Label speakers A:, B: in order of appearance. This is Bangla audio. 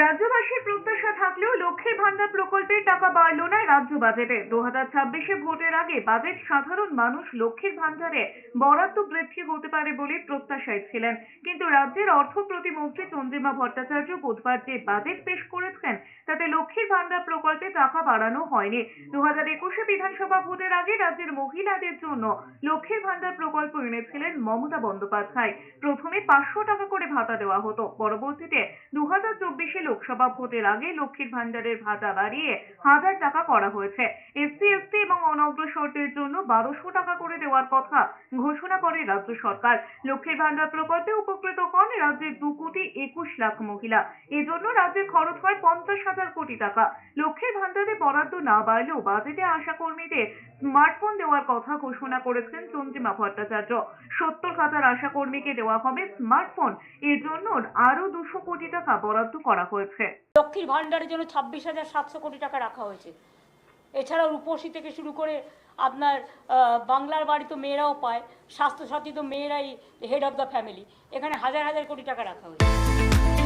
A: রাজ্যবাসীর প্রত্যাশা থাকলেও লক্ষ্মীর ভান্ডার প্রকল্পের টাকা বাড়ল না রাজ্য বাজেটে। দু হাজার ছাব্বিশে ভোটের আগে বাজেট সাধারণ মানুষ লক্ষ্মীর ভান্ডারে বরাদ্দ বৃদ্ধি হতে পারে বলে প্রত্যাশায় ছিলেন। কিন্তু রাজ্যের অর্থ প্রতিমন্ত্রী চন্দ্রিমা ভট্টাচার্য বুধবার যে বাজেট পেশ করেছেন, তাতে লক্ষ্মীর ভান্ডার প্রকল্পে টাকা বাড়ানো হয়নি। দু হাজার একুশে বিধানসভা ভোটের আগে রাজ্যের মহিলাদের জন্য লক্ষ্মীর ভান্ডার প্রকল্প এনেছিলেন মমতা বন্দ্যোপাধ্যায়। প্রথমে পাঁচশো টাকা করে ভাতা দেওয়া হতো। পরবর্তীতে দু হাজার চব্বিশে লোকসভা ভোটের আগে লক্ষ্মীর ভান্ডারের ভাতা বাড়িয়ে হাজার টাকা করা হয়েছে। এসসি, এসটি এবং অনগ্রসরদের জন্য বারোশো টাকা করে দেওয়ার কথা ঘোষণা করে রাজ্য সরকার। লক্ষ্মীর ভান্ডার প্রকল্পে উপকৃত হন রাজ্যের দু কোটি একুশ লাখ মহিলা। এজন্য রাজ্যের খরচ হয় পঞ্চাশ হাজার কোটি টাকা। লক্ষ্মীর ভান্ডারে বরাদ্দ না বাড়লেও বাজেটে আশা কর্মীদের স্মার্টফোন দেওয়ার কথা ঘোষণা করেছেন চন্দ্রিমা ভট্টাচার্য। সত্তর হাজার আশা কর্মীকে দেওয়া হবে স্মার্টফোন। এর জন্য আরও দুশো কোটি টাকা বরাদ্দ করা হয়েছে।
B: লক্ষ্মীর ভাণ্ডারের জন্য ছাব্বিশ হাজার সাতশো কোটি টাকা রাখা হয়েছে। এছাড়াও রূপসী থেকে শুরু করে আপনার বাংলার বাড়ি তো মেয়েরাও পায়, স্বাস্থ্যসাথী তো মেয়েরাই হেড অফ দ্য ফ্যামিলি এখানে হাজার হাজার কোটি টাকা রাখা হয়েছে।